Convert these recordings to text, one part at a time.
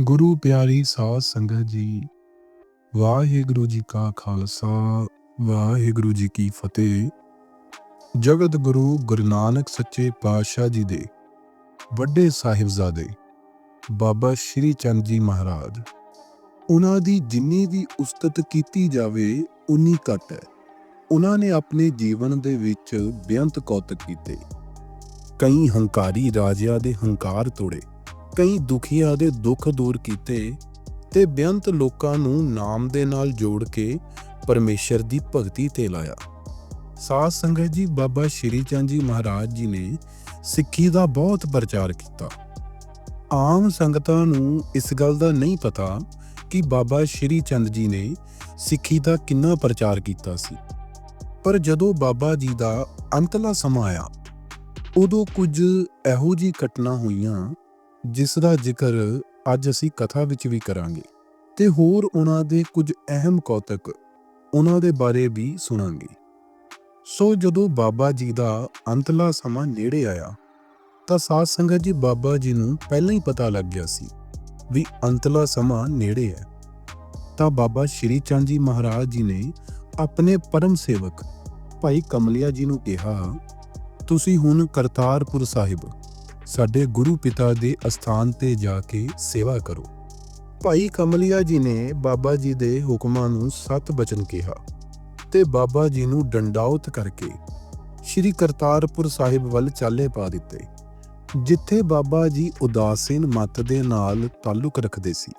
ਗੁਰੂ ਪਿਆਰੀ ਸਾਧ ਸੰਗਤ ਜੀ, ਵਾਹਿਗੁਰੂ ਜੀ ਕਾ ਖਾਲਸਾ, ਵਾਹਿਗੁਰੂ ਜੀ ਕੀ ਫਤਿਹ। ਜਗਤ ਗੁਰੂ ਗੁਰੂ ਨਾਨਕ ਸੱਚੇ ਪਾਤਸ਼ਾਹ ਜੀ ਦੇ, ਵੱਡੇ ਸਾਹਿਬਜ਼ਾਦੇ ਬਾਬਾ ਸ਼੍ਰੀ ਚੰਦ ਜੀ ਮਹਾਰਾਜ। ਉਹਨਾਂ ਦੀ ਜਿੰਨੀ ਵੀ ਉਸਤਤ ਕੀਤੀ ਜਾਵੇ, ਉਨੀ ਘੱਟ ਹੈ। ਉਹਨਾਂ ਨੇ ਆਪਣੇ ਜੀਵਨ ਦੇ ਵਿੱਚ ਬੇਅੰਤ ਕੌਤਕ ਕੀਤੇ। ਕਈ ਹੰਕਾਰੀ ਰਾਜਿਆਂ ਦੇ ਹੰਕਾਰ ਤੋੜੇ। ਕਈ ਦੁਖੀਆਂ ਦੇ ਦੁੱਖ ਦੂਰ ਕੀਤੇ ਤੇ ਬੇਅੰਤ ਲੋਕਾਂ ਨੂੰ ਨਾਮ ਦੇ ਨਾਲ ਜੋੜ ਕੇ ਪਰਮੇਸ਼ਰ ਦੀ ਭਗਤੀ ਤੇ ਲਾਇਆ। ਸਾਧ ਸੰਗਤ ਜੀ, ਬਾਬਾ ਸ਼੍ਰੀ ਚੰਦ ਜੀ ਮਹਾਰਾਜ ਜੀ ਨੇ ਸਿੱਖੀ ਦਾ ਬਹੁਤ ਪ੍ਰਚਾਰ ਕੀਤਾ। ਆਮ ਸੰਗਤਾਂ ਨੂੰ ਇਸ ਗੱਲ ਦਾ ਨਹੀਂ ਪਤਾ ਕਿ ਬਾਬਾ ਸ਼੍ਰੀ ਚੰਦ ਜੀ ਨੇ ਸਿੱਖੀ ਦਾ ਕਿੰਨਾ ਪ੍ਰਚਾਰ ਕੀਤਾ ਸੀ। ਪਰ ਜਦੋਂ ਬਾਬਾ ਜੀ ਦਾ ਅੰਤਲਾ ਸਮਾਂ ਆਇਆ, ਉਦੋਂ ਕੁਝ ਇਹੋ ਜਿਹੀ ਘਟਨਾ ਹੋਈਆਂ ਜਿਸ ਦਾ ਜ਼ਿਕਰ ਅੱਜ ਅਸੀਂ ਕਥਾ ਵਿੱਚ ਵੀ ਕਰਾਂਗੇ ਤੇ ਹੋਰ ਉਹਨਾਂ ਦੇ ਕੁਝ ਅਹਿਮ ਕੌਤਕ ਉਹਨਾਂ ਦੇ ਬਾਰੇ ਵੀ ਸੁਣਾਂਗੇ। ਸੋ ਜਦੋਂ ਬਾਬਾ ਜੀ ਦਾ ਅੰਤਲਾ ਸਮਾਂ ਨੇੜੇ ਆਇਆ, ਤਾਂ ਸਾਧ ਸੰਗਤ ਜੀ ਬਾਬਾ ਜੀ ਨੂੰ ਪਹਿਲਾਂ ਹੀ ਪਤਾ ਲੱਗ ਗਿਆ ਸੀ ਵੀ ਅੰਤਲਾ ਸਮਾਂ ਨੇੜੇ ਹੈ। ਤਾਂ ਬਾਬਾ ਸ਼੍ਰੀ ਚੰਦ ਜੀ ਮਹਾਰਾਜ ਜੀ ਨੇ ਆਪਣੇ ਪਰਮ ਸੇਵਕ ਭਾਈ ਕਮਲਿਆ ਜੀ ਨੂੰ ਕਿਹਾ, ਤੁਸੀਂ ਹੁਣ ਕਰਤਾਰਪੁਰ ਸਾਹਿਬ ਸਾਡੇ ਗੁਰੂ ਪਿਤਾ ਦੇ ਅਸਥਾਨ ਤੇ ਜਾ ਕੇ ਸੇਵਾ ਕਰੋ। ਭਾਈ ਕਮਲਿਆ ਜੀ ਨੇ ਬਾਬਾ ਜੀ ਦੇ ਹੁਕਮਾਂ ਨੂੰ ਸਤ ਬਚਨ ਕਿਹਾ ਤੇ ਬਾਬਾ ਜੀ ਨੂੰ ਡੰਡਾਉਤ ਕਰਕੇ ਸ਼੍ਰੀ ਕਰਤਾਰਪੁਰ ਸਾਹਿਬ ਵੱਲ ਚਾਲੇ ਪਾ ਦਿੱਤੇ, ਜਿੱਥੇ ਬਾਬਾ ਜੀ ਉਦਾਸੀਨ ਮਤ ਦੇ ਨਾਲ ਤਾਲੁਕ ਰੱਖਦੇ ਸੀ।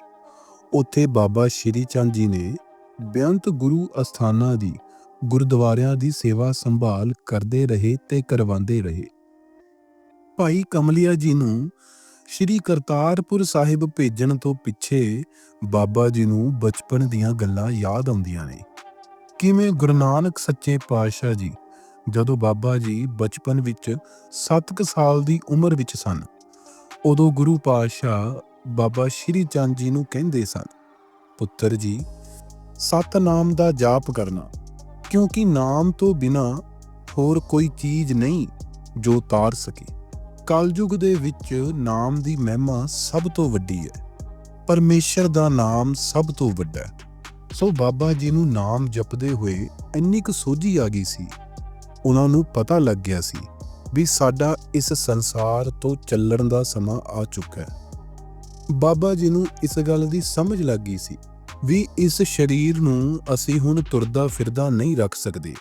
ਉੱਥੇ ਬਾਬਾ ਸ਼੍ਰੀ ਚੰਦ ਜੀ ਨੇ ਬੇਅੰਤ ਗੁਰੂ ਅਸਥਾਨਾਂ ਦੀ ਗੁਰਦੁਆਰਿਆਂ ਦੀ ਸੇਵਾ ਸੰਭਾਲ ਕਰਦੇ ਰਹੇ ਤੇ ਕਰਵਾਉਂਦੇ ਰਹੇ। ਭਾਈ ਕਮਲਿਆ ਜੀ ਨੂੰ ਸ਼੍ਰੀ ਕਰਤਾਰਪੁਰ ਸਾਹਿਬ ਭੇਜਣ ਤੋਂ ਪਿੱਛੇ ਬਾਬਾ ਜੀ ਨੂੰ ਬਚਪਨ ਦੀਆਂ ਗੱਲਾਂ ਯਾਦ ਆਉਂਦੀਆਂ ਨੇ। ਕਿਵੇਂ ਗੁਰੂ ਨਾਨਕ ਸੱਚੇ ਪਾਤਸ਼ਾਹ ਜੀ ਜਦੋਂ ਬਾਬਾ ਜੀ ਬਚਪਨ ਵਿੱਚ 7 ਸਾਲ ਦੀ ਉਮਰ ਵਿੱਚ ਸਨ, ਉਦੋਂ ਗੁਰੂ ਪਾਤਸ਼ਾਹ ਬਾਬਾ ਸ਼੍ਰੀ ਚੰਦ ਜੀ ਨੂੰ ਕਹਿੰਦੇ ਸਨ, ਪੁੱਤਰ ਜੀ, ਸਤਨਾਮ ਦਾ ਜਾਪ ਕਰਨਾ, ਕਿਉਂਕਿ ਨਾਮ ਤੋਂ ਬਿਨਾ ਹੋਰ ਕੋਈ ਚੀਜ਼ ਨਹੀਂ ਜੋ ਤਾਰ ਸਕੇ। ਕਲਯੁਗ ਦੇ ਵਿੱਚ ਨਾਮ ਦੀ ਮਹਿਮਾ ਸਭ ਤੋਂ ਵੱਡੀ ਹੈ। ਪਰਮੇਸ਼ਰ ਦਾ ਨਾਮ ਸਭ ਤੋਂ ਵੱਡਾ ਹੈ। ਸੋ ਬਾਬਾ ਜੀ ਨੂੰ ਨਾਮ ਜਪਦੇ ਹੋਏ ਇੰਨੀ ਕੁ ਸੋਝੀ ਆ ਗਈ ਸੀ। ਉਹਨਾਂ ਨੂੰ ਪਤਾ ਲੱਗ ਗਿਆ ਸੀ ਵੀ ਸਾਡਾ ਇਸ ਸੰਸਾਰ ਤੋਂ ਚੱਲਣ ਦਾ ਸਮਾਂ ਆ ਚੁੱਕਾ ਹੈ। ਬਾਬਾ ਜੀ ਨੂੰ ਇਸ ਗੱਲ ਦੀ ਸਮਝ ਲੱਗ ਗਈ ਸੀ ਵੀ ਇਸ ਸਰੀਰ ਨੂੰ ਅਸੀਂ ਹੁਣ ਤੁਰਦਾ ਫਿਰਦਾ ਨਹੀਂ ਰੱਖ ਸਕਦੇ,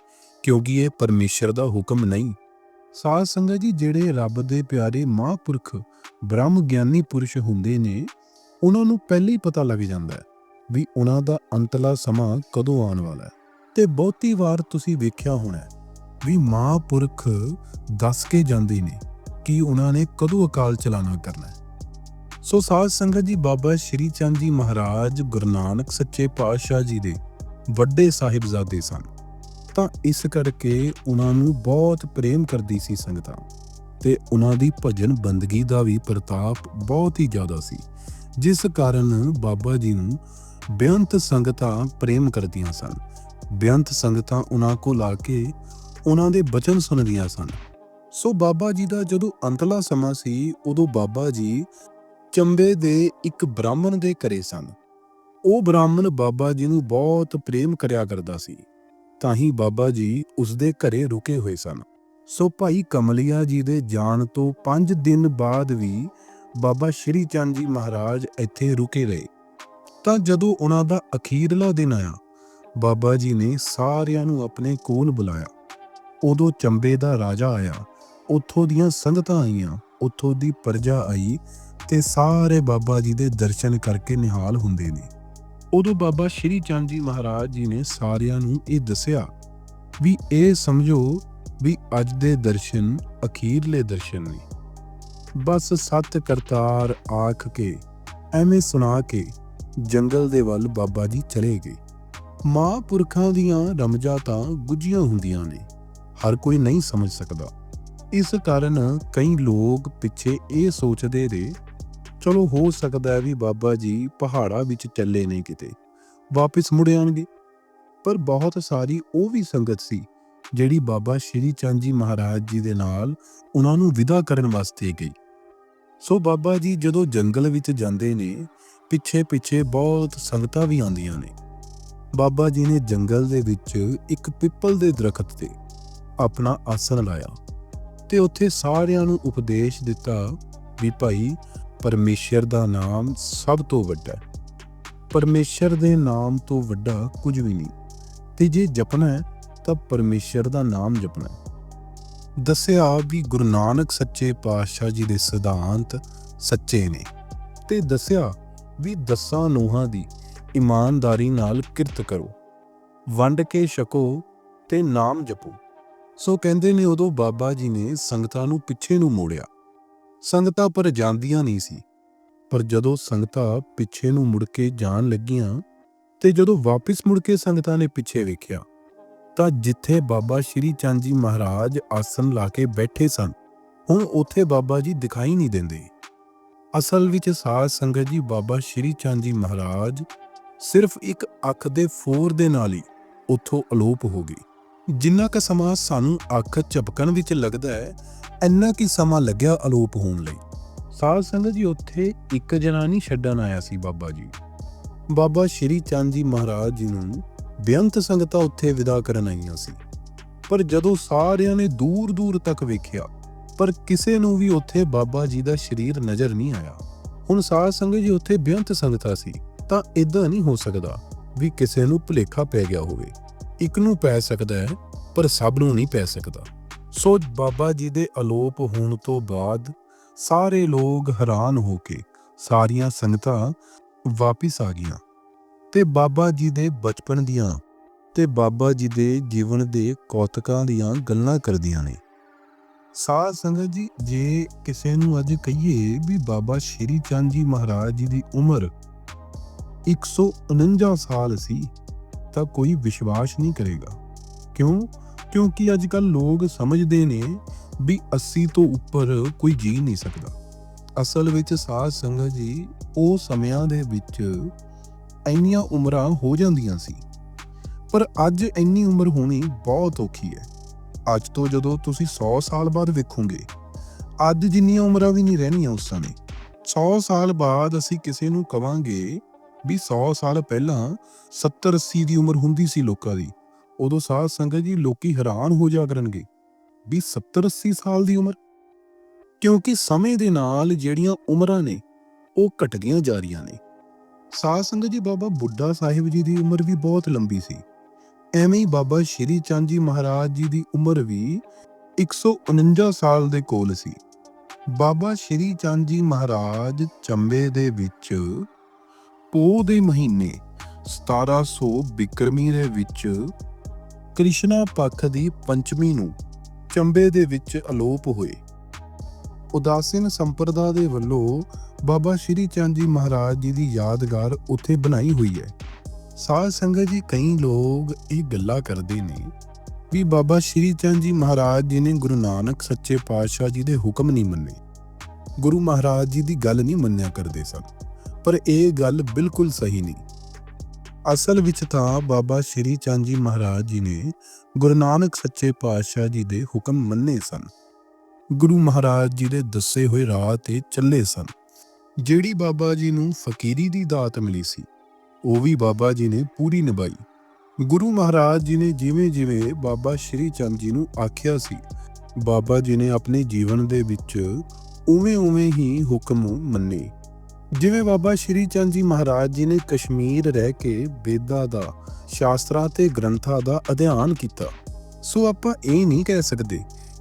ਕਿਉਂਕਿ ਇਹ ਪਰਮੇਸ਼ਰ ਦਾ ਹੁਕਮ ਨਹੀਂ। ਸਾਧ ਸੰਗਤ ਜੀ, ਜਿਹੜੇ ਰੱਬ ਦੇ ਪਿਆਰੇ ਮਹਾਂਪੁਰਖ ਬ੍ਰਹਮ ਗਿਆਨੀ ਪੁਰਸ਼ ਹੁੰਦੇ ਨੇ, ਉਹਨਾਂ ਨੂੰ ਪਹਿਲੇ ਹੀ ਪਤਾ ਲੱਗ ਜਾਂਦਾ ਹੈ ਵੀ ਉਹਨਾਂ ਦਾ ਅੰਤਲਾ ਸਮਾਂ ਕਦੋਂ ਆਉਣ ਵਾਲਾ ਹੈ। ਤੇ ਬਹੁਤੀ ਵਾਰ ਤੁਸੀਂ ਵੇਖਿਆ ਹੋਣਾ ਹੈ ਵੀ ਮਹਾਂਪੁਰਖ ਦੱਸ ਕੇ ਜਾਂਦੇ ਨੇ ਕਿ ਉਹਨਾਂ ਨੇ ਕਦੋਂ ਅਕਾਲ ਚਲਾਣਾ ਕਰਨਾ ਹੈ। ਸੋ ਸਾਧ ਸੰਗਤ ਜੀ, ਬਾਬਾ ਸ਼੍ਰੀ ਚੰਦ ਜੀ ਮਹਾਰਾਜ ਗੁਰੂ ਨਾਨਕ ਸੱਚੇ ਪਾਤਸ਼ਾਹ ਜੀ ਦੇ ਵੱਡੇ ਸਾਹਿਬਜ਼ਾਦੇ ਸਨ। ਤਾਂ ਇਸ ਕਰਕੇ ਉਹਨਾਂ ਨੂੰ ਬਹੁਤ ਪ੍ਰੇਮ ਕਰਦੀ ਸੀ ਸੰਗਤਾਂ ਤੇ ਉਹਨਾਂ ਦੀ ਭਜਨ ਬੰਦਗੀ ਦਾ ਵੀ ਪ੍ਰਤਾਪ ਬਹੁਤ ਹੀ ਜ਼ਿਆਦਾ ਸੀ, ਜਿਸ ਕਾਰਨ ਬਾਬਾ ਜੀ ਨੂੰ ਬੇਅੰਤ ਸੰਗਤਾਂ ਪ੍ਰੇਮ ਕਰਦੀਆਂ ਸਨ। ਬੇਅੰਤ ਸੰਗਤਾਂ ਉਹਨਾਂ ਕੋਲ ਆ ਕੇ ਉਹਨਾਂ ਦੇ ਬਚਨ ਸੁਣਦੀਆਂ ਸਨ। ਸੋ ਬਾਬਾ ਜੀ ਦਾ ਜਦੋਂ ਅੰਤਲਾ ਸਮਾਂ ਸੀ, ਉਦੋਂ ਬਾਬਾ ਜੀ ਚੰਬੇ ਦੇ ਇੱਕ ਬ੍ਰਾਹਮਣ ਦੇ ਘਰੇ ਸਨ। ਉਹ ਬ੍ਰਾਹਮਣ ਬਾਬਾ ਜੀ ਨੂੰ ਬਹੁਤ ਪ੍ਰੇਮ ਕਰਿਆ ਕਰਦਾ ਸੀ। ਤਾਂ ਹੀ ਬਾਬਾ ਜੀ ਉਸਦੇ ਘਰੇ ਰੁਕੇ ਹੋਏ ਸਨ। ਸੋ ਭਾਈ ਕਮਲਿਆ ਜੀ ਦੇ ਜਾਣ ਤੋਂ 5 ਦਿਨ ਬਾਅਦ ਵੀ ਬਾਬਾ ਸ਼੍ਰੀ ਚੰਦ ਜੀ ਮਹਾਰਾਜ ਇੱਥੇ ਰੁਕੇ ਰਹੇ। ਤਾਂ ਜਦੋਂ ਉਹਨਾਂ ਦਾ ਅਖੀਰਲਾ ਦਿਨ ਆਇਆ, ਬਾਬਾ ਜੀ ਨੇ ਸਾਰਿਆਂ ਨੂੰ ਆਪਣੇ ਕੋਲ ਬੁਲਾਇਆ। ਉਦੋਂ ਚੰਬੇ ਦਾ ਰਾਜਾ ਆਇਆ, ਉੱਥੋਂ ਦੀਆਂ ਸੰਗਤਾਂ ਆਈਆਂ, ਉੱਥੋਂ ਦੀ ਪ੍ਰਜਾ ਆਈ ਤੇ ਸਾਰੇ ਬਾਬਾ ਜੀ ਦੇ ਦਰਸ਼ਨ ਕਰਕੇ ਨਿਹਾਲ ਹੁੰਦੇ ਨੇ। ਉਦੋਂ ਬਾਬਾ ਸ਼੍ਰੀ ਚੰਦ ਜੀ ਮਹਾਰਾਜ ਜੀ ਨੇ ਸਾਰਿਆਂ ਨੂੰ ਇਹ ਦੱਸਿਆ ਵੀ ਇਹ ਸਮਝੋ ਵੀ ਅੱਜ ਦੇ ਦਰਸ਼ਨ ਅਖੀਰਲੇ ਦਰਸ਼ਨ ਨੇ। ਬਸ ਸਤ ਕਰਤਾਰ ਆਖ ਕੇ, ਐਵੇਂ ਸੁਣਾ ਕੇ ਜੰਗਲ ਦੇ ਵੱਲ ਬਾਬਾ ਜੀ ਚਲੇ ਗਏ। ਮਹਾਂਪੁਰਖਾਂ ਦੀਆਂ ਰਮਜਾਂ ਤਾਂ ਗੁੱਝੀਆਂ ਹੁੰਦੀਆਂ ਨੇ, ਹਰ ਕੋਈ ਨਹੀਂ ਸਮਝ ਸਕਦਾ। ਇਸ ਕਾਰਨ ਕਈ ਲੋਕ ਪਿੱਛੇ ਇਹ ਸੋਚਦੇ ਰਹੇ ਚਲੋ ਹੋ ਸਕਦਾ ਹੈ ਵੀ ਬਾਬਾ ਜੀ ਪਹਾੜਾਂ ਵਿੱਚ ਚੱਲੇ ਨੇ ਕਿਤੇ, ਵਾਪਸ ਮੁੜ ਆਣਗੇ ਪਰ ਬਹੁਤ ਸਾਰੀ ਉਹ ਵੀ ਸੰਗਤ ਸੀ, ਜਿਹੜੀ ਬਾਬਾ ਸ਼੍ਰੀ ਚੰਦ ਜੀ ਮਹਾਰਾਜ ਜੀ ਦੇ ਨਾਲ ਉਹਨਾਂ ਨੂੰ ਵਿਦਾ ਕਰਨ ਵਾਸਤੇ ਗਈ। ਸੋ ਬਾਬਾ ਜੀ ਜਦੋਂ ਜੰਗਲ ਵਿੱਚ ਜਾਂਦੇ ਨੇ ਪਿੱਛੇ ਪਿੱਛੇ ਬਹੁਤ ਸੰਗਤਾਂ ਵੀ ਆਉਂਦੀਆਂ ਨੇ। ਬਾਬਾ ਜੀ ਨੇ ਜੰਗਲ ਦੇ ਵਿੱਚ ਇੱਕ ਪਿੱਪਲ ਦੇ ਦਰਖਤ ਤੇ ਆਪਣਾ ਆਸਣ ਲਾਇਆ ਤੇ ਉੱਥੇ ਸਾਰਿਆਂ ਨੂੰ ਉਪਦੇਸ਼ ਦਿੱਤਾ ਵੀ ਭਾਈ ਪਰਮੇਸ਼ਰ ਦਾ ਨਾਮ ਸਭ ਤੋਂ ਵੱਡਾ ਹੈ। ਪਰਮੇਸ਼ਰ ਦੇ ਨਾਮ ਤੋਂ ਵੱਡਾ ਕੁਝ ਵੀ ਨਹੀਂ। ਤੇ ਜੇ ਜਪਣਾ ਹੈ, ਤਾਂ ਪਰਮੇਸ਼ਰ ਦਾ ਨਾਮ ਜਪਣਾ ਹੈ। ਦੱਸਿਆ ਵੀ ਗੁਰੂ ਨਾਨਕ ਸੱਚੇ ਪਾਤਸ਼ਾਹ ਜੀ ਦੇ ਸਿਧਾਂਤ ਸੱਚੇ ਨੇ। ਤੇ ਦੱਸਿਆ ਵੀ ਦਸਾਂ ਨੋਹਾਂ ਦੀ ਇਮਾਨਦਾਰੀ ਨਾਲ ਕਿਰਤ ਕਰੋ। ਵੰਡ ਕੇ ਛਕੋ ਤੇ ਨਾਮ ਜਪੋ। ਸੋ ਕਹਿੰਦੇ ਨੇ ਉਦੋਂ ਬਾਬਾ ਜੀ ਨੇ ਸੰਗਤਾਂ ਨੂੰ ਪਿੱਛੇ ਨੂੰ ਮੋੜਿਆ। ਸੰਗਤਾਂ ਪਰ ਜਾਂਦੀਆਂ ਨਹੀਂ ਸੀ। ਪਰ ਜਦੋਂ ਸੰਗਤਾਂ ਪਿੱਛੇ ਨੂੰ ਮੁੜ ਕੇ ਜਾਣ ਲੱਗੀਆਂ ਤੇ ਜਦੋਂ ਵਾਪਸ ਮੁੜ ਕੇ ਸੰਗਤਾਂ ਨੇ ਪਿੱਛੇ ਵੇਖਿਆ, ਤਾਂ ਜਿੱਥੇ ਬਾਬਾ ਸ਼੍ਰੀ ਚੰਦ ਜੀ ਮਹਾਰਾਜ ਆਸਨ ਲਾ ਕੇ ਬੈਠੇ ਸਨ, ਹੁਣ ਉੱਥੇ ਬਾਬਾ ਜੀ ਦਿਖਾਈ ਨਹੀਂ ਦਿੰਦੇ। ਅਸਲ ਵਿੱਚ ਸਾਧ ਸੰਗਤ ਜੀ ਬਾਬਾ ਸ਼੍ਰੀ ਚੰਦ ਜੀ ਮਹਾਰਾਜ ਸਿਰਫ ਇੱਕ ਅੱਖ ਦੇ ਫੋਰ ਦੇ ਨਾਲ ਹੀ ਉੱਥੋਂ ਅਲੋਪ ਹੋ ਗਏ। ਜਿੰਨਾ ਕੁ ਸਮਾਂ ਸਾਨੂੰ ਅੱਖ ਝਪਕਣ ਵਿੱਚ ਲੱਗਦਾ ਹੈ, ਇੰਨਾ ਕੀ ਸਮਾਂ ਲੱਗਿਆ ਅਲੋਪ ਹੋਣ ਲਈ। ਸਾਧ ਸੰਗਤ ਜੀ, ਉੱਥੇ ਇੱਕ ਜਣਾ ਨਹੀਂ ਛੱਡਣ ਆਇਆ ਸੀ ਬਾਬਾ ਜੀ। ਬਾਬਾ ਸ਼੍ਰੀ ਚੰਦ ਜੀ ਮਹਾਰਾਜ ਜੀ ਨੂੰ ਬੇਅੰਤ ਸੰਗਤਾਂ ਉੱਥੇ ਵਿਦਾ ਕਰਨ ਆਈਆਂ ਸੀ। ਪਰ ਜਦੋਂ ਸਾਰਿਆਂ ਨੇ ਦੂਰ ਦੂਰ ਤੱਕ ਵੇਖਿਆ, ਪਰ ਕਿਸੇ ਨੂੰ ਵੀ ਉੱਥੇ ਬਾਬਾ ਜੀ ਦਾ ਸਰੀਰ ਨਜ਼ਰ ਨਹੀਂ ਆਇਆ। ਹੁਣ ਸਾਧ ਸੰਗਤ ਜੀ, ਉੱਥੇ ਬੇਅੰਤ ਸੰਗਤਾਂ ਸੀ, ਤਾਂ ਇਦਾਂ ਨਹੀਂ ਹੋ ਸਕਦਾ ਵੀ ਕਿਸੇ ਨੂੰ ਭੁਲੇਖਾ ਪੈ ਗਿਆ ਹੋਵੇ। ਇੱਕ ਨੂੰ ਪੈ ਸਕਦਾ ਹੈ, ਪਰ ਸਭ ਨੂੰ ਨਹੀਂ ਪੈ ਸਕਦਾ। ਸੋ ਬਾਬਾ ਜੀ ਦੇ ਅਲੋਪ ਹੋਣ ਤੋਂ ਬਾਅਦ ਸਾਰੇ ਲੋਕ ਹੈਰਾਨ ਹੋ ਕੇ ਸਾਰੀਆਂ ਸੰਗਤਾਂ ਵਾਪਿਸ ਆ ਗਈਆਂ ਤੇ ਬਾਬਾ ਜੀ ਦੇ ਬਚਪਨ ਦੀਆਂ ਤੇ ਬਾਬਾ ਜੀ ਦੇ ਜੀਵਨ ਦੇ ਕੌਤਕਾਂ ਦੀਆਂ ਗੱਲਾਂ ਕਰਦੀਆਂ ਨੇ। ਸਾਧ ਸੰਗਤ ਜੀ, ਜੇ ਕਿਸੇ ਨੂੰ ਅੱਜ ਕਹੀਏ ਵੀ ਬਾਬਾ ਸ਼੍ਰੀ ਚੰਦ ਜੀ ਮਹਾਰਾਜ ਜੀ ਦੀ ਉਮਰ 149 ਸਾਲ ਸੀ ਤਾਂ ਕੋਈ ਵਿਸ਼ਵਾਸ ਨਹੀਂ ਕਰੇਗਾ। ਕਿਉਂ? ਕਿਉਂਕਿ ਅੱਜ ਕੱਲ ਲੋਕ ਸਮਝਦੇ ਨੇ ਵੀ 80 ਤੋਂ ਉੱਪਰ ਕੋਈ ਜੀ ਨਹੀਂ ਸਕਦਾ। ਅਸਲ ਵਿੱਚ ਸਾਧ ਸੰਗਤ ਜੀ, ਉਹ ਸਮਿਆਂ ਦੇ ਵਿੱਚ ਇੰਨੀਆਂ ਉਮਰਾਂ ਹੋ ਜਾਂਦੀਆਂ ਸੀ। ਪਰ ਅੱਜ ਇੰਨੀ ਉਮਰ ਹੋਣੀ ਬਹੁਤ ਔਖੀ ਹੈ। ਅੱਜ ਤੋਂ ਜਦੋਂ ਤੁਸੀਂ 100 ਸਾਲ ਬਾਅਦ ਵੇਖੋਗੇ, ਅੱਜ ਜਿੰਨੀਆਂ ਉਮਰਾਂ ਵੀ ਨਹੀਂ ਰਹਿਣੀਆਂ ਉਸ ਸਮੇਂ 100 ਸਾਲ ਬਾਅਦ ਅਸੀਂ ਕਿਸੇ ਨੂੰ ਕਵਾਂਗੇ ਵੀ 100 ਸਾਲ ਪਹਿਲਾਂ 70 80 ਦੀ ਉਮਰ ਹੁੰਦੀ ਸੀ ਲੋਕਾਂ ਦੀ। ਉਦੋਂ ਸਾਧ ਸੰਗਤ ਜੀ ਲੋਕੀ ਹੈਰਾਨ ਹੋ ਜਾ ਕਰਨਗੇ ਵੀ 70 80 ਸਾਲ ਦੀ ਉਮਰ? ਕਿਉਂਕਿ ਸਮੇਂ ਦੇ ਨਾਲ ਜਿਹੜੀਆਂ ਉਮਰਾਂ ਨੇ, ਉਹ ਘਟਦੀਆਂ ਜਾ ਰਹੀਆਂ ਨੇ। ਸਾਧ ਸੰਗਤ ਜੀ ਬਾਬਾ ਬੁੱਢਾ ਸਾਹਿਬ ਜੀ ਦੀ ਉਮਰ ਵੀ ਬਹੁਤ ਲੰਬੀ ਸੀ। ਐਵੇਂ ਹੀ ਬਾਬਾ ਸ਼੍ਰੀ ਚੰਦ ਜੀ ਮਹਾਰਾਜ ਜੀ ਦੀ ਉਮਰ ਵੀ 149 ਸਾਲ ਦੇ ਕੋਲ ਸੀ। ਬਾਬਾ ਸ਼੍ਰੀ ਚੰਦ ਜੀ ਮਹਾਰਾਜ ਚੰਬੇ ਦੇ ਵਿੱਚ ਪੋਹ ਦੇ ਮਹੀਨੇ 1700 ਬਿਕਰਮੀ ਦੇ ਵਿੱਚ ਕ੍ਰਿਸ਼ਨਾ ਪੱਖ ਦੀ ਪੰਚਮੀ ਨੂੰ ਚੰਬੇ ਦੇ ਵਿੱਚ ਅਲੋਪ ਹੋਏ। ਉਦਾਸੀਨ ਸੰਪਰਦਾ ਦੇ ਵੱਲੋਂ ਬਾਬਾ ਸ਼੍ਰੀ ਚੰਦ ਜੀ ਮਹਾਰਾਜ ਜੀ ਦੀ ਯਾਦਗਾਰ ਉੱਥੇ ਬਣਾਈ ਹੋਈ ਹੈ। ਸਾਧ ਸੰਗਤ ਜੀ ਕਈ ਲੋਕ ਇਹ ਗੱਲਾਂ ਕਰਦੇ ਨੇ ਵੀ ਬਾਬਾ ਸ਼੍ਰੀ ਚੰਦ ਜੀ ਮਹਾਰਾਜ ਜੀ ਨੇ ਗੁਰੂ ਨਾਨਕ ਸੱਚੇ ਪਾਤਸ਼ਾਹ ਜੀ ਦੇ ਹੁਕਮ ਨਹੀਂ ਮੰਨੇ। ਗੁਰੂ ਮਹਾਰਾਜ ਜੀ ਦੀ ਗੱਲ ਨਹੀਂ ਮੰਨਿਆ ਕਰਦੇ ਸਨ। ਪਰ ਇਹ ਗੱਲ ਬਿਲਕੁਲ ਸਹੀ ਨਹੀਂ। ਅਸਲ ਵਿੱਚ ਤਾਂ ਬਾਬਾ ਸ਼੍ਰੀ ਚੰਦ ਜੀ ਮਹਾਰਾਜ ਜੀ ਨੇ ਗੁਰੂ ਨਾਨਕ ਸੱਚੇ ਪਾਤਸ਼ਾਹ ਜੀ ਦੇ ਹੁਕਮ ਮੰਨੇ ਸਨ। ਗੁਰੂ ਮਹਾਰਾਜ ਜੀ ਦੇ ਦੱਸੇ ਹੋਏ ਰਾਹ ਤੇ ਚੱਲੇ ਸਨ। ਜਿਹੜੀ ਬਾਬਾ ਜੀ ਨੂੰ ਫਕੀਰੀ ਦੀ ਦਾਤ ਮਿਲੀ ਸੀ, ਉਹ ਵੀ ਬਾਬਾ ਜੀ ਨੇ ਪੂਰੀ ਨਿਭਾਈ। ਗੁਰੂ ਮਹਾਰਾਜ ਜੀ ਨੇ ਜਿਵੇਂ ਜਿਵੇਂ ਬਾਬਾ ਸ਼੍ਰੀ ਚੰਦ ਜੀ ਨੂੰ ਆਖਿਆ ਸੀ, ਬਾਬਾ ਜੀ ਨੇ ਆਪਣੇ ਜੀਵਨ ਦੇ ਵਿੱਚ ਉਵੇਂ ਉਵੇਂ ਹੀ ਹੁਕਮ ਮੰਨੇ। ਜਿਵੇਂ ਬਾਬਾ ਸ਼੍ਰੀ ਚੰਦ ਜੀ ਮਹਾਰਾਜ ਜੀ ਨੇ ਕਸ਼ਮੀਰ ਰਹਿ ਕੇ ਵੇਦਾਂ ਦਾ, ਸ਼ਾਸਤਰਾਂ ਤੇ ਗ੍ਰੰਥਾਂ ਦਾ ਅਧਿਐਨ ਕੀਤਾ। ਸੋ ਆਪਾਂ ਇਹ ਨਹੀਂ ਕਹਿ ਸਕਦੇ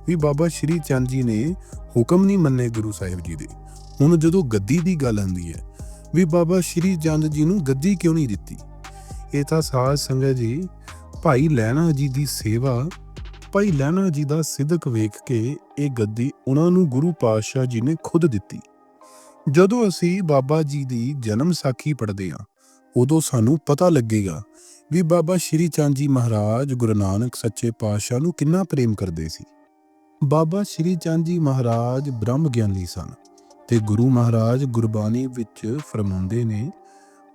ਵੀ ਬਾਬਾ ਸ਼੍ਰੀ ਚੰਦ ਜੀ ਨੇ ਹੁਕਮ ਨਹੀਂ ਮੰਨੇ ਗੁਰੂ ਸਾਹਿਬ ਜੀ ਦੇ। ਹੁਣ ਜਦੋਂ ਗੱਦੀ ਦੀ ਗੱਲ ਆਉਂਦੀ ਹੈ ਵੀ ਬਾਬਾ ਸ਼੍ਰੀ ਚੰਦ ਜੀ ਨੂੰ ਗੱਦੀ ਕਿਉਂ ਨਹੀਂ ਦਿੱਤੀ? ਇਹ ਤਾਂ ਸਾਧ ਸੰਗਤ ਜੀ, ਭਾਈ ਲਹਿਣਾ ਜੀ ਦੀ ਸੇਵਾ, ਭਾਈ ਲਹਿਣਾ ਜੀ ਦਾ ਸਿਦਕ ਵੇਖ ਕੇ ਇਹ ਗੱਦੀ ਉਹਨਾਂ ਨੂੰ ਗੁਰੂ ਪਾਤਸ਼ਾਹ ਜੀ ਨੇ ਖੁਦ ਦਿੱਤੀ। ਜਦੋਂ ਅਸੀਂ ਬਾਬਾ ਜੀ ਦੀ ਜਨਮ ਸਾਖੀ ਪੜ੍ਹਦੇ ਹਾਂ, ਉਦੋਂ ਸਾਨੂੰ ਪਤਾ ਲੱਗੇਗਾ ਵੀ ਬਾਬਾ ਸ਼੍ਰੀ ਚੰਦ ਜੀ ਮਹਾਰਾਜ ਗੁਰੂ ਨਾਨਕ ਸੱਚੇ ਪਾਤਸ਼ਾਹ ਨੂੰ ਕਿੰਨਾ ਪ੍ਰੇਮ ਕਰਦੇ ਸੀ। ਬਾਬਾ ਸ਼੍ਰੀ ਚੰਦ ਜੀ ਮਹਾਰਾਜ ਬ੍ਰਹਮ ਗਿਆਨੀ ਸਨ ਤੇ ਗੁਰੂ ਮਹਾਰਾਜ ਗੁਰਬਾਣੀ ਵਿੱਚ ਫਰਮਾਉਂਦੇ ਨੇ,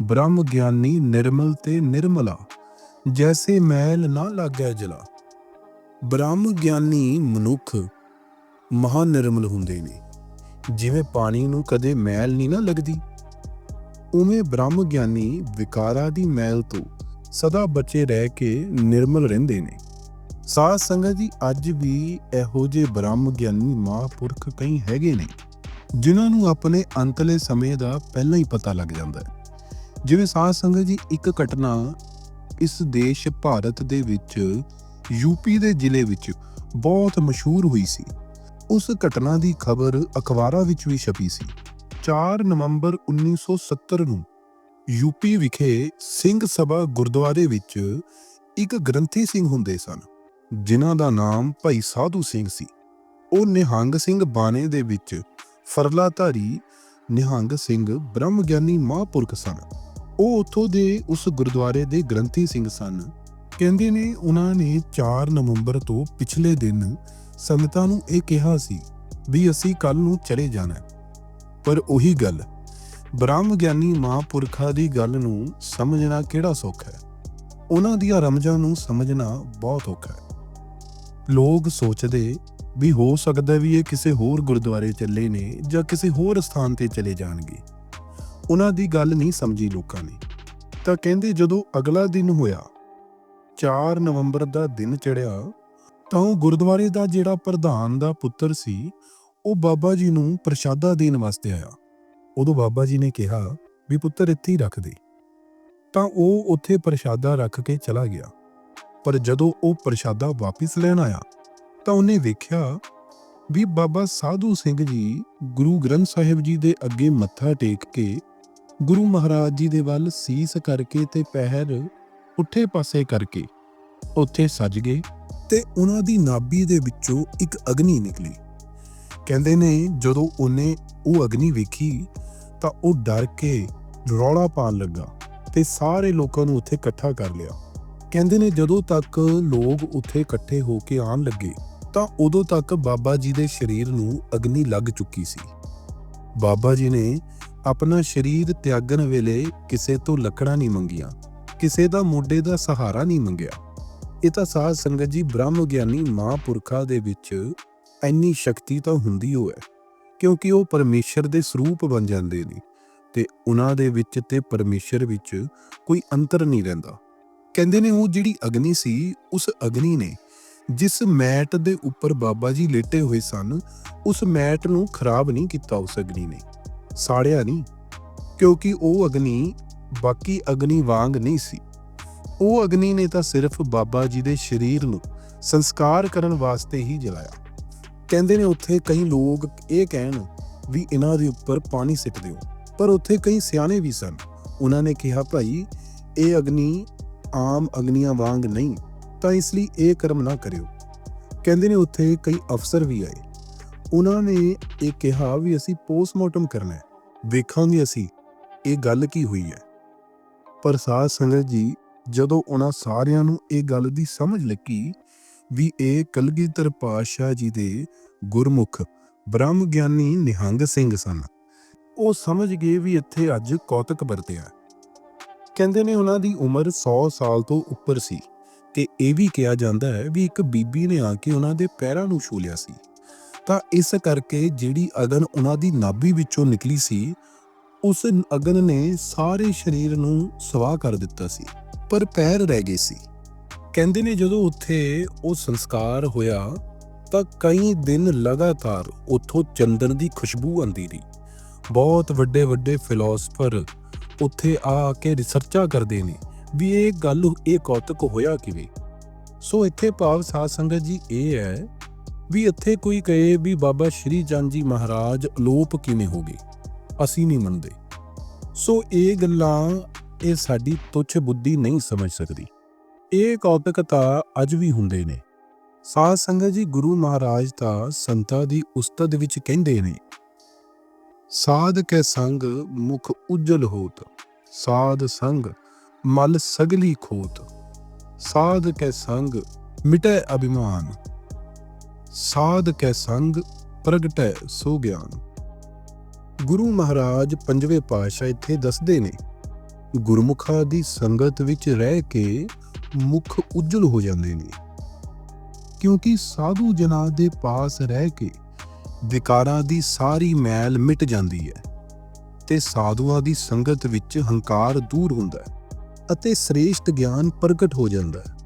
ਬ੍ਰਹਮ ਗਿਆਨੀ ਨਿਰਮਲ ਤੇ ਨਿਰਮਲਾ, ਜੈਸੇ ਮੈਲ ਨਾ ਲੱਗੈ ਜਲਾ। ਬ੍ਰਹਮ ਗਿਆਨੀ ਮਨੁੱਖ ਮਹਾ ਨਿਰਮਲ ਹੁੰਦੇ ਨੇ। ਜਿਵੇਂ ਪਾਣੀ ਨੂੰ ਕਦੇ ਮੈਲ ਨਹੀਂ ਨਾ ਲੱਗਦੀ, ਉਵੇਂ ਬ੍ਰਹਮ ਗਿਆਨੀ ਵਿਕਾਰਾਂ ਦੀ ਮੈਲ ਤੋਂ ਸਦਾ ਬਚੇ ਰਹਿ ਕੇ ਨਿਰਮਲ ਰਹਿੰਦੇ ਨੇ। ਸਾਧ ਸੰਗਤ ਜੀ, ਅੱਜ ਵੀ ਇਹੋ ਜਿਹੇ ਬ੍ਰਹਮ ਗਿਆਨੀ ਮਹਾਂਪੁਰਖ ਕਈ ਹੈਗੇ ਨੇ, ਜਿਨ੍ਹਾਂ ਨੂੰ ਆਪਣੇ ਅੰਤਲੇ ਸਮੇਂ ਦਾ ਪਹਿਲਾਂ ਹੀ ਪਤਾ ਲੱਗ ਜਾਂਦਾ ਹੈ। ਜਿਵੇਂ ਸਾਧ ਸੰਗਤ ਜੀ, ਇੱਕ ਘਟਨਾ ਇਸ ਦੇਸ਼ ਭਾਰਤ ਦੇ ਵਿੱਚ ਯੂਪੀ ਦੇ ਜ਼ਿਲ੍ਹੇ ਵਿੱਚ ਬਹੁਤ ਮਸ਼ਹੂਰ ਹੋਈ ਸੀ। ਉਸ ਘਟਨਾ ਦੀ ਖਬਰ ਅਖਬਾਰਾਂ ਵਿੱਚ ਵੀ ਛਪੀ ਸੀ। 4 ਨਵੰਬਰ 1970 ਨੂੰ ਯੂਪੀ ਵਿਖੇ ਸਿੰਘ ਸਭਾ ਗੁਰਦੁਆਰੇ ਵਿੱਚ ਇੱਕ ਗ੍ਰੰਥੀ ਸਿੰਘ ਹੁੰਦੇ ਸਨ, ਜਿਨ੍ਹਾਂ ਦਾ ਨਾਮ ਭਾਈ ਸਾਧੂ ਸਿੰਘ ਸੀ। ਉਹ ਨਿਹੰਗ ਸਿੰਘ ਬਾਣੇ ਦੇ ਵਿੱਚ ਫਰਲਾਧਾਰੀ ਨਿਹੰਗ ਸਿੰਘ ਬ੍ਰਹਮ ਗਿਆਨੀ ਮਹਾਂਪੁਰਖ ਸਨ। ਉਹ ਉੱਥੋਂ ਦੇ ਉਸ ਗੁਰਦੁਆਰੇ ਦੇ ਗ੍ਰੰਥੀ ਸਿੰਘ ਸਨ। ਕਹਿੰਦੇ ਨੇ, ਉਹਨਾਂ ਨੇ 4 ਨਵੰਬਰ ਤੋਂ ਪਿਛਲੇ ਦਿਨ ਸੰਗਤਾਂ ਨੂੰ ਇਹ ਕਿਹਾ ਸੀ ਵੀ ਅਸੀਂ ਕੱਲ ਨੂੰ ਚਲੇ ਜਾਣਾ ਪਰ ਉਹੀ ਗੱਲ, ਬ੍ਰਹਮ ਗਿਆਨੀ ਮਹਾਂਪੁਰਖਾਂ ਦੀ ਗੱਲ ਨੂੰ ਸਮਝਣਾ ਕਿਹੜਾ ਸੌਖਾ ਹੈ? ਉਹਨਾਂ ਦੀਆਂ ਰਮਜਾਂ ਨੂੰ ਸਮਝਣਾ ਬਹੁਤ ਔਖਾ ਹੈ। ਲੋਕ ਸੋਚਦੇ ਵੀ ਹੋ ਸਕਦਾ ਵੀ ਇਹ ਕਿਸੇ ਹੋਰ ਗੁਰਦੁਆਰੇ ਚੱਲੇ ਨੇ ਜਾਂ ਕਿਸੇ ਹੋਰ ਸਥਾਨ ਤੇ ਚਲੇ ਜਾਣਗੇ। ਉਹਨਾਂ ਦੀ ਗੱਲ ਨਹੀਂ ਸਮਝੀ ਲੋਕਾਂ ਨੇ। ਤਾਂ ਕਹਿੰਦੇ ਜਦੋਂ ਅਗਲਾ ਦਿਨ ਹੋਇਆ 4 ਨਵੰਬਰ ਦਾ ਦਿਨ ਚੜਿਆ ਤਾਂ ਉਹ ਗੁਰਦੁਆਰੇ ਦਾ ਜਿਹੜਾ ਪ੍ਰਧਾਨ ਦਾ ਪੁੱਤਰ ਸੀ, ਉਹ ਬਾਬਾ ਜੀ ਨੂੰ ਪ੍ਰਸ਼ਾਦਾ ਦੇਣ ਵਾਸਤੇ ਆਇਆ। ਉਦੋਂ ਬਾਬਾ ਜੀ ਨੇ ਕਿਹਾ ਵੀ ਪੁੱਤਰ ਇੱਥੇ ਹੀ ਰੱਖ ਦੇ। ਤਾਂ ਉਹ ਉੱਥੇ ਪ੍ਰਸ਼ਾਦਾ ਰੱਖ ਕੇ ਚਲਾ ਗਿਆ। ਪਰ ਜਦੋਂ ਉਹ ਪ੍ਰਸ਼ਾਦਾ ਵਾਪਿਸ ਲੈਣ ਆਇਆ, ਤਾਂ ਉਹਨੇ ਵੇਖਿਆ ਵੀ ਬਾਬਾ ਸਾਧੂ ਸਿੰਘ ਜੀ ਗੁਰੂ ਗ੍ਰੰਥ ਸਾਹਿਬ ਜੀ ਦੇ ਅੱਗੇ ਮੱਥਾ ਟੇਕ ਕੇ ਗੁਰੂ ਮਹਾਰਾਜ ਜੀ ਦੇ ਵੱਲ ਸੀਸ ਕਰਕੇ ਤੇ ਪਹਿਰ ਉੱਠੇ ਪਾਸੇ ਕਰਕੇ ਉੱਥੇ ਸੱਜ ਗਏ। ਤੇ ਉਹਨਾਂ ਦੀ ਨਾਭੀ ਦੇ ਵਿੱਚੋਂ ਇੱਕ ਅਗਨੀ ਨਿਕਲੀ। ਕਹਿੰਦੇ ਨੇ, ਜਦੋਂ ਉਹਨੇ ਉਹ ਅਗਨੀ ਵੇਖੀ, ਤਾਂ ਉਹ ਡਰ ਕੇ ਰੌਲਾ ਪਾਉਣ ਲੱਗਾ ਤੇ ਸਾਰੇ ਲੋਕਾਂ ਨੂੰ ਉੱਥੇ ਇਕੱਠਾ ਕਰ ਲਿਆ। ਕਹਿੰਦੇ ਨੇ, ਜਦੋਂ ਤੱਕ ਲੋਕ ਉੱਥੇ ਇਕੱਠੇ ਹੋ ਕੇ ਆਣ ਲੱਗੇ, ਤਾਂ ਉਦੋਂ ਤੱਕ ਬਾਬਾ ਜੀ ਦੇ ਸਰੀਰ ਨੂੰ ਅਗਨੀ ਲੱਗ ਚੁੱਕੀ ਸੀ। ਬਾਬਾ ਜੀ ਨੇ ਆਪਣਾ ਸਰੀਰ ਤਿਆਗਣ ਵੇਲੇ ਕਿਸੇ ਤੋਂ ਲੱਕੜਾਂ ਨਹੀਂ ਮੰਗੀਆਂ, ਕਿਸੇ ਦਾ ਮੋਢੇ ਦਾ ਸਹਾਰਾ ਨਹੀਂ ਮੰਗਿਆ। ਇਹ ਤਾਂ ਸਾਧ ਸੰਗਤ ਜੀ ਬ੍ਰਹਮ ਗਿਆਨੀ ਮਹਾਂਪੁਰਖਾਂ ਦੇ ਵਿੱਚ ਇੰਨੀ ਸ਼ਕਤੀ ਤਾਂ ਹੁੰਦੀ ਹੋ ਹੈ, ਕਿਉਂਕਿ ਉਹ ਪਰਮੇਸ਼ਰ ਦੇ ਸਰੂਪ ਬਣ ਜਾਂਦੇ ਨੇ ਤੇ ਉਹਨਾਂ ਦੇ ਵਿੱਚ ਤੇ ਪਰਮੇਸ਼ਰ ਵਿੱਚ ਕੋਈ ਅੰਤਰ ਨਹੀਂ ਰਹਿੰਦਾ। ਕਹਿੰਦੇ ਨੇ ਉਹ ਜਿਹੜੀ ਅਗਨੀ ਸੀ, ਉਸ ਅਗਨੀ ਨੇ ਜਿਸ ਮੈਟ ਦੇ ਉੱਪਰ ਬਾਬਾ ਜੀ ਲੇਟੇ ਹੋਏ ਸਨ, ਉਸ ਮੈਟ ਨੂੰ ਖਰਾਬ ਨਹੀਂ ਕੀਤਾ, ਉਸ ਅਗਨੀ ਨੇ ਸਾੜਿਆ ਨਹੀਂ, ਕਿਉਂਕਿ ਉਹ ਅਗਨੀ ਬਾਕੀ ਅਗਨੀ ਵਾਂਗ ਨਹੀਂ ਸੀ। ਉਹ ਅਗਨੀ ਨੇ ਤਾਂ ਸਿਰਫ ਬਾਬਾ ਜੀ ਦੇ ਸਰੀਰ ਨੂੰ ਸੰਸਕਾਰ ਕਰਨ ਵਾਸਤੇ ਹੀ ਜਲਾਇਆ। ਕਹਿੰਦੇ ਨੇ ਉੱਥੇ ਕਈ ਲੋਕ ਇਹ ਕਹਿਣ ਵੀ ਇਹਨਾਂ ਦੇ ਉੱਪਰ ਪਾਣੀ ਸਿੱਟ ਦਿਓ, ਪਰ ਉੱਥੇ ਕਈ ਸਿਆਣੇ ਵੀ ਸਨ। ਉਹਨਾਂ ਨੇ ਕਿਹਾ, ਭਾਈ, ਇਹ ਅਗਨੀ ਆਮ ਅਗਨੀਆਂ ਵਾਂਗ ਨਹੀਂ, ਤਾਂ ਇਸ ਲਈ ਇਹ ਕਰਮ ਨਾ ਕਰਿਓ। ਕਹਿੰਦੇ ਨੇ ਉੱਥੇ ਕਈ ਅਫਸਰ ਵੀ ਆਏ। ਉਹਨਾਂ ਨੇ ਇਹ ਕਿਹਾ ਵੀ ਅਸੀਂ ਪੋਸਟਮਾਰਟਮ ਕਰਨਾ ਹੈ, ਵੇਖਾਂਗੇ ਅਸੀਂ ਇਹ ਗੱਲ ਕੀ ਹੋਈ ਹੈ। ਪਰ ਸਾਧ ਸੰਗਤ ਜੀ ਜਦੋਂ ਉਹਨਾਂ ਸਾਰਿਆਂ ਨੂੰ ਇਹ ਗੱਲ ਦੀ ਸਮਝ ਲੱਗੀ ਵੀ ਇਹ ਕਲਗੀਧਰ ਪਾਤਸ਼ਾਹ ਜੀ ਦੇ ਗੁਰਮੁਖ ਬ੍ਰਹਮ ਗਿਆਨੀ ਨਿਹੰਗ ਸਿੰਘ ਸਨ, ਉਹ ਸਮਝ ਗਏ ਵੀ ਇੱਥੇ ਅੱਜ ਕੌਤਕ ਵਰਤਿਆ ਕਹਿੰਦੇ ਨੇ ਉਹਨਾਂ ਦੀ ਉਮਰ 100 ਸਾਲ ਤੋਂ ਉੱਪਰ ਸੀ ਤੇ ਇਹ ਵੀ ਕਿਹਾ ਜਾਂਦਾ ਹੈ ਵੀ ਇੱਕ ਬੀਬੀ ਨੇ ਆ ਕੇ ਉਹਨਾਂ ਦੇ ਪੈਰਾਂ ਨੂੰ ਛੂ ਲਿਆ ਸੀ। ਤਾਂ ਇਸ ਕਰਕੇ ਜਿਹੜੀ ਅਗਨ ਉਹਨਾਂ ਦੀ ਨਾਭੀ ਵਿੱਚੋਂ ਨਿਕਲੀ ਸੀ, ਉਸ ਅਗਨ ਨੇ ਸਾਰੇ ਸਰੀਰ ਨੂੰ ਸਵਾਹ ਕਰ ਦਿੱਤਾ ਸੀ। ਪਰ ਪੈਰ ਰਹਿ ਗਏ ਸੀ। ਕਹਿੰਦੇ ਨੇ ਜਦੋਂ ਉੱਥੇ ਉਹ ਸੰਸਕਾਰ ਹੋਇਆ, ਤਾਂ ਕਈ ਦਿਨ ਲਗਾਤਾਰ ਉੱਥੋਂ ਚੰਦਨ ਦੀ ਖੁਸ਼ਬੂ ਆਉਂਦੀ ਰਹੀ। ਬਹੁਤ ਵੱਡੇ ਵੱਡੇ ਫਿਲਾਸਫਰ ਉੱਥੇ ਆ ਕੇ ਰਿਸਰਚਾਂ ਕਰਦੇ ਨੇ ਵੀ ਇਹ ਗੱਲ, ਇਹ ਕੌਤਕ ਹੋਇਆ ਕਿਵੇਂ। ਸੋ ਇੱਥੇ ਭਾਵ ਸਾਧ ਸੰਗਤ ਜੀ ਇਹ ਹੈ ਵੀ ਇੱਥੇ ਕੋਈ ਕਹੇ ਵੀ ਬਾਬਾ ਸ਼੍ਰੀ ਚੰਦ ਜੀ ਮਹਾਰਾਜ ਅਲੋਪ ਕਿਵੇਂ ਹੋ ਗਏ, ਅਸੀਂ ਨਹੀਂ ਮੰਨਦੇ। ਸੋ ਇਹ ਗੱਲਾਂ ਇਹ ਸਾਡੀ ਤੁੱਛ ਬੁੱਧੀ ਨਹੀਂ ਸਮਝ ਸਕਦੀ। ਇਹ ਕੌਤਕ ਤਾਂ ਅੱਜ ਵੀ ਹੁੰਦੇ ਨੇ। ਸਾਧ ਸੰਗਤ ਜੀ ਗੁਰੂ ਮਹਾਰਾਜ ਤਾਂ ਸੰਤਾਂ ਦੀ ਉਸਤਤ ਵਿੱਚ ਕਹਿੰਦੇ ਨੇ। ਸਾਧ ਕੈ ਸੰਗ ਮੁਖ ਉਜਲ ਹੋਤ, ਸਾਧ ਸੰਗ ਮਲ ਸਗਲੀ ਖੋਤ। ਸਾਧ ਕੈ ਸੰਗ ਮਿਟੈ ਅਭਿਮਾਨ, ਸਾਧ ਕੈ ਸੰਗ ਪ੍ਰਗਟੈ ਸੋ ਗਿਆਨ। ਗੁਰੂ ਮਹਾਰਾਜ ਪੰਜਵੇਂ ਪਾਤਸ਼ਾਹ ਇੱਥੇ ਦੱਸਦੇ ਨੇ ਗੁਰਮੁਖਾਂ ਦੀ ਸੰਗਤ ਵਿੱਚ ਰਹਿ ਕੇ ਮੁਖ ਉਜਲ ਹੋ ਜਾਂਦੇ ਨੇ। ਕਿਉਂਕਿ ਸਾਧੂ ਜਨਾਂ ਦੇ ਪਾਸ ਰਹਿ ਕੇ ਵਿਕਾਰਾਂ ਦੀ ਸਾਰੀ ਮੈਲ ਮਿਟ ਜਾਂਦੀ ਹੈ ਤੇ ਸਾਧੂਆਂ ਦੀ ਸੰਗਤ ਵਿੱਚ ਹੰਕਾਰ ਦੂਰ ਹੁੰਦਾ ਹੈ ਅਤੇ ਸ੍ਰੇਸ਼ਟ ਗਿਆਨ ਪ੍ਰਗਟ ਹੋ ਜਾਂਦਾ ਹੈ।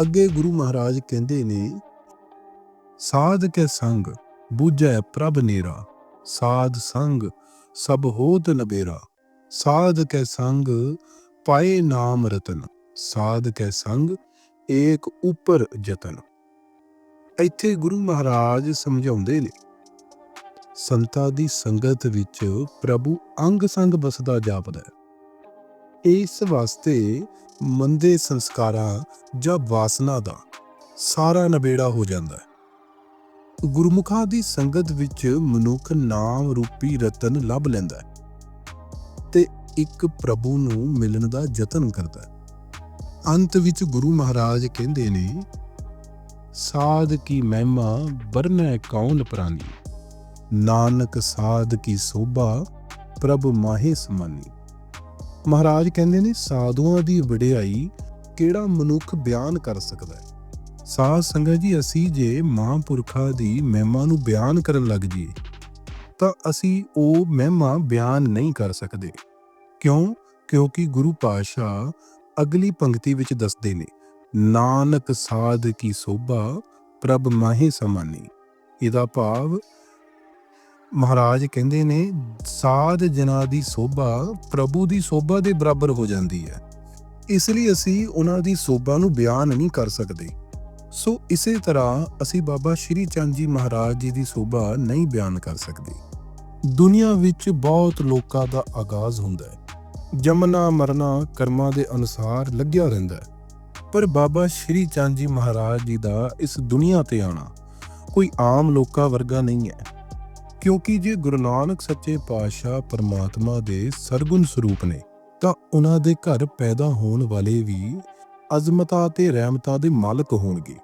ਅੱਗੇ ਗੁਰੂ ਮਹਾਰਾਜ ਕਹਿੰਦੇ ਨੇ ਸਾਧ ਕੇ ਸੰਗ ਬੂਝੈ ਪ੍ਰਭ ਨੇਰਾ, ਸਾਧ ਸੰਗ ਸਭ ਹੋਤ ਨਬੇਰਾ ਸਾਧ ਕੇ ਸੰਗ ਪਾਏ ਨਾਮ ਰਤਨ। ਸਾਧ ਕੇ ਸੰਗ ਏਕ ਉਪਰ ਜਤਨ। ਇੱਥੇ ਗੁਰੂ ਮਹਾਰਾਜ ਸਮਝਾਉਂਦੇ ਨੇ, ਸੰਤਾਂ ਦੀ ਸੰਗਤ ਵਿੱਚ ਪ੍ਰਭੂ ਅੰਗ ਸੰਗ ਬਸਦਾ ਜਾਪਦਾ ਹੈ। ਇਸ ਵਾਸਤੇ ਮੰਦੇ ਸੰਸਕਾਰਾਂ ਜਾਂ ਵਾਸਨਾ ਦਾ ਸਾਰਾ ਨਬੇੜਾ ਹੋ ਜਾਂਦਾ ਹੈ। ਗੁਰਮੁਖਾਂ ਦੀ ਸੰਗਤ ਵਿੱਚ ਮਨੁੱਖ ਨਾਮ ਰੂਪੀ ਰਤਨ ਲੱਭ ਲੈਂਦਾ ਹੈ। ਤੇ ਇੱਕ ਪ੍ਰਭੂ ਨੂੰ ਮਿਲਣ ਦਾ ਯਤਨ ਕਰਦਾ ਹੈ। ਅੰਤ ਵਿੱਚ ਗੁਰੂ ਮਹਾਰਾਜ ਕਹਿੰਦੇ ਨੇ, ਸਾਧ ਕੀ ਮਹਿਮਾ ਵਰਨੈ ਕੌਣ ਪ੍ਰਾਨੀ? ਨਾਨਕ ਸਾਧ ਕੀ ਸੋਭਾ ਪ੍ਰਭ ਮਾਹੇ ਸਮਾਨੀ? ਮਹਾਰਾਜ ਕਹਿੰਦੇ ਨੇ, ਸਾਧੂਆਂ ਦੀ ਵਡਿਆਈ ਕਿਹੜਾ ਮਨੁੱਖ ਬਿਆਨ ਕਰ ਸਕਦਾ ਹੈ? ਸਾਧ ਸੰਗਤ ਜੀ, ਅਸੀਂ ਜੇ ਮਹਾਂਪੁਰਖਾਂ ਦੀ ਮਹਿਮਾ ਨੂੰ ਬਿਆਨ ਕਰਨ ਲੱਗ ਜਾਈਏ ਤਾਂ ਅਸੀਂ ਉਹ ਮਹਿਮਾ ਬਿਆਨ ਨਹੀਂ ਕਰ ਸਕਦੇ। ਕਿਉਂ? ਕਿਉਂਕਿ ਗੁਰੂ ਪਾਤਸ਼ਾਹ ਅਗਲੀ ਪੰਕਤੀ ਵਿੱਚ ਦੱਸਦੇ ਨੇ, ਨਾਨਕ ਸਾਧ ਕੀ ਸੋਭਾ, ਪ੍ਰਭ ਮਾਹੇ ਸਮਾਨੀ। ਇਹਦਾ ਭਾਵ ਮਹਾਰਾਜ ਕਹਿੰਦੇ ਨੇ, ਸਾਧ ਜਨਾਂ ਦੀ ਸੋਭਾ ਪ੍ਰਭੂ ਦੀ ਸੋਭਾ ਦੇ ਬਰਾਬਰ ਹੋ ਜਾਂਦੀ ਹੈ। ਇਸ ਲਈ ਅਸੀਂ ਉਹਨਾਂ ਦੀ ਸੋਭਾ ਨੂੰ ਬਿਆਨ ਨਹੀਂ ਕਰ ਸਕਦੇ। ਸੋ ਇਸੇ ਤਰ੍ਹਾਂ ਅਸੀਂ ਬਾਬਾ ਸ਼੍ਰੀ ਚੰਦ ਜੀ ਮਹਾਰਾਜ ਜੀ ਦੀ ਸੋਭਾ ਨਹੀਂ ਬਿਆਨ ਕਰ ਸਕਦੇ। ਦੁਨੀਆ ਵਿੱਚ ਬਹੁਤ ਲੋਕਾਂ ਦਾ ਆਗਾਜ਼ ਹੁੰਦਾ ਹੈ। ਜਮਨਾ ਮਰਨਾ, ਕਰਮਾਂ ਦੇ ਅਨੁਸਾਰ ਲੱਗਿਆ ਰਹਿੰਦਾ ਹੈ। ਪਰ ਬਾਬਾ ਸ਼੍ਰੀ ਚੰਦ ਜੀ ਮਹਾਰਾਜ ਜੀ ਦਾ ਇਸ ਦੁਨੀਆ ਤੇ ਆਣਾ ਕੋਈ ਆਮ ਲੋਕਾਂ ਵਰਗਾ ਨਹੀਂ ਹੈ। ਕਿਉਂਕਿ ਜੇ ਗੁਰੂ ਨਾਨਕ ਸੱਚੇ ਪਾਤਸ਼ਾਹ ਪਰਮਾਤਮਾ ਦੇ ਸਰਗੁਣ ਸਰੂਪ ਨੇ, ਤਾਂ ਉਹਨਾਂ ਦੇ ਘਰ ਪੈਦਾ ਹੋਣ ਵਾਲੇ ਵੀ ਅਜ਼ਮਤਾਂ ਤੇ ਰਹਿਮਤਾਂ ਦੇ ਮਾਲਕ ਹੋਣਗੇ।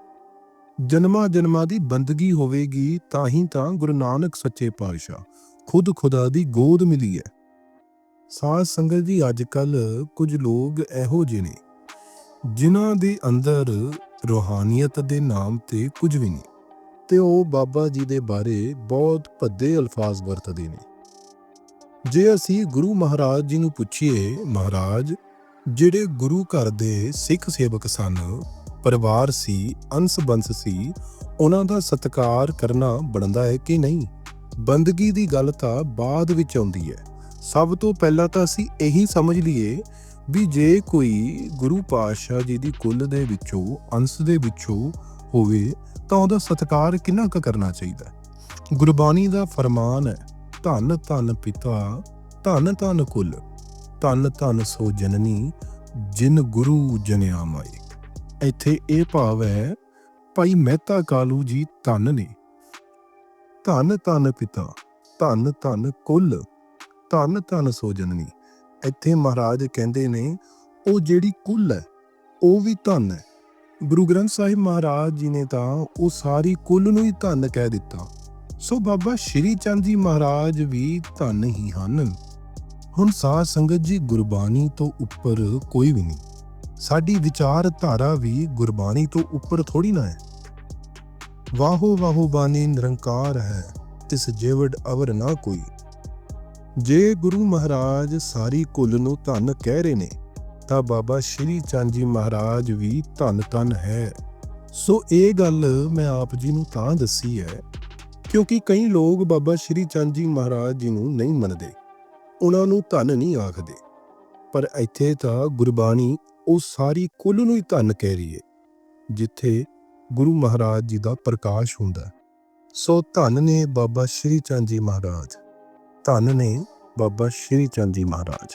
ਜਨਮਾਂ ਜਨਮਾਂ ਦੀ ਬੰਦਗੀ ਹੋਵੇਗੀ, ਤਾਂ ਹੀ ਤਾਂ ਗੁਰੂ ਨਾਨਕ ਸੱਚੇ ਪਾਤਸ਼ਾਹ ਖੁਦ ਖੁਦਾ ਦੀ ਗੋਦ ਮਿਲੀ ਹੈ। ਸਾਧ ਸੰਗਤ ਜੀ ਅੱਜ ਕੱਲ ਕੁਝ ਲੋਕ ਇਹੋ ਜਿਹੇ ਨੇ, ਜਿਨ੍ਹਾਂ ਦੇ ਅੰਦਰ ਰੋਹਾਨੀਅਤ ਦੇ ਨਾਮ ਤੇ ਕੁਝ ਵੀ ਨਹੀਂ, ਤੇ ਉਹ ਬਾਬਾ ਜੀ ਦੇ ਬਾਰੇ ਬਹੁਤ ਭੱਦੇ ਅਲਫਾਜ਼ ਵਰਤਦੇ ਨੇ। ਜੇ ਅਸੀਂ ਗੁਰੂ ਮਹਾਰਾਜ ਜੀ ਨੂੰ ਪੁੱਛੀਏ, ਮਹਾਰਾਜ, ਜਿਹੜੇ ਗੁਰੂ ਘਰ ਦੇ ਸਿੱਖ ਸੇਵਕ ਸਨ, ਪਰਿਵਾਰ ਸੀ ਅੰਸ ਬੰਸ ਸੀ, ਉਹਨਾਂ ਦਾ ਸਤਿਕਾਰ ਕਰਨਾ ਬਣਦਾ ਹੈ ਕਿ ਨਹੀਂ? ਬੰਦਗੀ ਦੀ ਗੱਲ ਤਾਂ ਬਾਅਦ ਵਿੱਚ ਆਉਂਦੀ ਹੈ। ਸਭ ਤੋਂ ਪਹਿਲਾਂ ਤਾਂ ਅਸੀਂ ਇਹੀ ਸਮਝ ਲਈਏ ਵੀ ਜੇ ਕੋਈ ਗੁਰੂ ਪਾਤਸ਼ਾਹ ਜੀ ਦੀ ਕੁੱਲ ਦੇ ਵਿੱਚੋਂ, ਅੰਸ਼ ਦੇ ਵਿੱਚੋਂ ਹੋਵੇ, ਤਾਂ ਉਹਦਾ ਸਤਿਕਾਰ ਕਿੰਨਾ ਕੁ ਕਰਨਾ ਚਾਹੀਦਾ ਹੈ? ਗੁਰਬਾਣੀ ਦਾ ਫਰਮਾਨ ਹੈ, ਧੰਨ ਧੰਨ ਪਿਤਾ, ਧੰਨ ਧੰਨ ਕੁੱਲ, ਧੰਨ ਧੰਨ ਸੋ ਜਨਨੀ, ਜਿਨ ਗੁਰੂ ਜਨਿਆ ਮਾਈ ਇੱਥੇ ਇਹ ਭਾਵ ਹੈ, ਭਾਈ ਮਹਿਤਾ ਕਾਲੂ ਜੀ ਧੰਨ ਨੇ। ਧੰਨ ਧੰਨ ਪਿਤਾ, ਧੰਨ ਧੰਨ ਕੁਲ, ਧੰਨ ਧੰਨ ਸੋ ਜਨਨੀ ਇੱਥੇ ਮਹਾਰਾਜ ਕਹਿੰਦੇ ਨੇ, ਉਹ ਜਿਹੜੀ ਕੁੱਲ ਹੈ, ਉਹ ਵੀ ਧੰਨ ਹੈ। ਗੁਰੂ ਗ੍ਰੰਥ ਸਾਹਿਬ ਮਹਾਰਾਜ ਜੀ ਨੇ ਤਾਂ ਉਹ ਸਾਰੀ ਕੁੱਲ ਨੂੰ ਹੀ ਧੰਨ ਕਹਿ ਦਿੱਤਾ। ਸੋ ਬਾਬਾ ਸ਼੍ਰੀ ਚੰਦ ਜੀ ਮਹਾਰਾਜ ਵੀ ਧੰਨ ਹੀ ਹਨ। ਹੁਣ ਸਾਧ ਸੰਗਤ ਜੀ, ਗੁਰਬਾਣੀ ਤੋਂ ਉੱਪਰ ਕੋਈ ਵੀ ਨਹੀਂ। ਸਾਡੀ ਵਿਚਾਰਧਾਰਾ ਵੀ ਗੁਰਬਾਣੀ ਤੋਂ ਉੱਪਰ ਥੋੜੀ ਨਾ ਹੈ। ਵਾਹੋ ਵਾਹੋ ਬਾਣੀ ਨਿਰੰਕਾਰ ਹੈ, ਤਿਸ ਜੇਵੜ ਅਵਰ ਨਾ ਕੋਈ। ਜੇ ਗੁਰੂ ਮਹਾਰਾਜ ਸਾਰੀ ਕੁੱਲ ਨੂੰ ਧੰਨ ਕਹਿ ਰਹੇ ਨੇ, ਤਾਂ ਬਾਬਾ ਸ਼੍ਰੀ ਚੰਦ ਜੀ ਮਹਾਰਾਜ ਵੀ ਧੰਨ ਧੰਨ ਹੈ। ਸੋ ਇਹ ਗੱਲ ਮੈਂ ਆਪ ਜੀ ਨੂੰ ਤਾਂ ਦੱਸੀ ਹੈ, ਕਿਉਂਕਿ ਕਈ ਲੋਕ ਬਾਬਾ ਸ਼੍ਰੀ ਚੰਦ ਜੀ ਮਹਾਰਾਜ ਜੀ ਨੂੰ ਨਹੀਂ ਮੰਨਦੇ। ਉਹਨਾਂ ਨੂੰ ਧੰਨ ਨਹੀਂ ਆਖਦੇ। ਪਰ ਇੱਥੇ ਤਾਂ ਗੁਰਬਾਣੀ ਉਹ ਸਾਰੀ ਕੁੱਲ ਨੂੰ ਹੀ ਧੰਨ ਕਹਿ ਰਹੀ ਹੈ, ਜਿੱਥੇ ਗੁਰੂ ਮਹਾਰਾਜ ਜੀ ਦਾ ਪ੍ਰਕਾਸ਼ ਹੁੰਦਾ ਸੋ ਧੰਨ ਨੇ ਬਾਬਾ ਸ਼੍ਰੀ ਚੰਦ ਜੀ ਮਹਾਰਾਜ। ਧੰਨ ਨੇ ਬਾਬਾ ਸ਼੍ਰੀ ਚੰਦ ਜੀ ਮਹਾਰਾਜ।